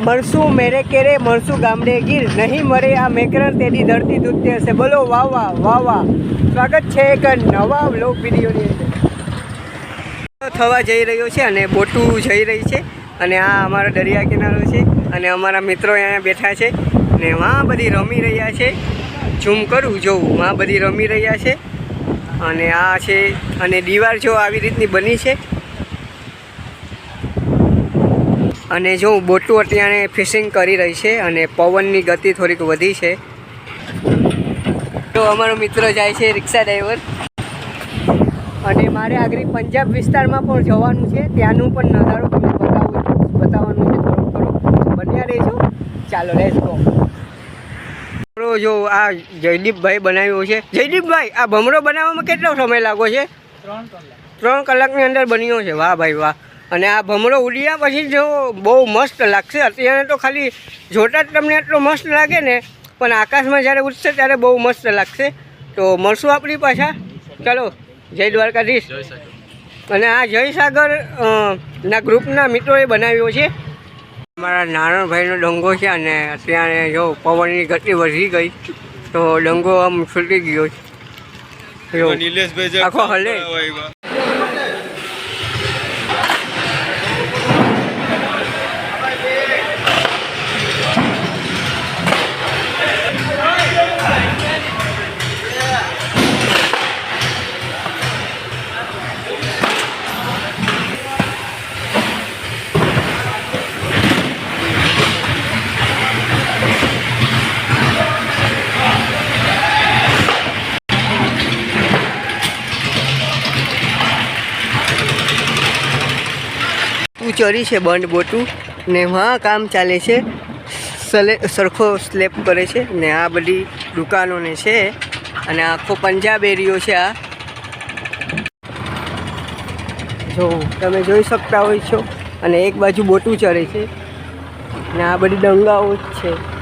મળશું મેરે કેરે, મરસું ગામડે ગીર. નહીં મરે આ મેકરણ તેની ધરતી દૂધતે હશે. બોલો, વાહ વાહ વાહ વાહ. સ્વાગત છે એક નવા વ્લોગ વિડીયોની અંદર. થવા જઈ રહ્યો છે અને બોટું જઈ રહી છે. અને આ અમારો દરિયા કિનારો છે. અને અમારા મિત્રો અહીંયા બેઠા છે. ને વાં બધી રમી રહ્યા છે. ઝૂમ કરું જોઉં વાં બધી રમી રહ્યા છે. અને આ છે, અને દીવાર જો આવી રીતની બની છે. અને જો બોટું અત્યારે ફિશિંગ કરી રહી છે અને પવનની ગતિ થોડીક વધી છે. તો અમારો મિત્ર જાય છે રિક્ષા ડ્રાઈવર અને મારે આગળ પંજાબ વિસ્તારમાં પણ જવાનું છે. ત્યાંનું પણ નજારો તમને બતાવું બતાવવાનું છે થોડું થોડું બન્યા રહેજો. ચાલો લેટ્સ ગો જો આ જયદીપભાઈ બનાવ્યો છે. જયદીપભાઈ આ ભમરો બનાવવામાં કેટલો સમય લાગો છે? ત્રણ કલાકની અંદર બન્યો છે. વાહ ભાઈ વાહ. અને આ ભમરો ઉડ્યા પછી જો બહુ મસ્ત લાગશે. અત્યારે તો ખાલી જોતા જ તમને એટલો મસ્ત લાગે ને પણ આકાશમાં જ્યારે ઉડશે ત્યારે બહુ મસ્ત લાગશે. તો મળશું આપણી પાછા. ચાલો જય દ્વારકાધીશ. અને આ જયસાગર ના ગ્રુપના મિત્રોએ બનાવ્યો છે. મારા નારણભાઈનો ડંગો છે અને અત્યારે જો પવનની ગતિ વધી ગઈ તો ડંગો આમ છૂટી ગયો છે. આખો હલે. ચરી છે બંધ બોટું ને હા, કામ ચાલે છે. સલે, સરખો સ્લેપ કરે છે ને આ બધી દુકાનોને છે અને આખો પંજાબ એરિયો છે આ. જો, તમે જોઈ શકતા હોય છો અને એક બાજુ બોટું ચરે છે ને આ બધી દંગાઓ જ છે.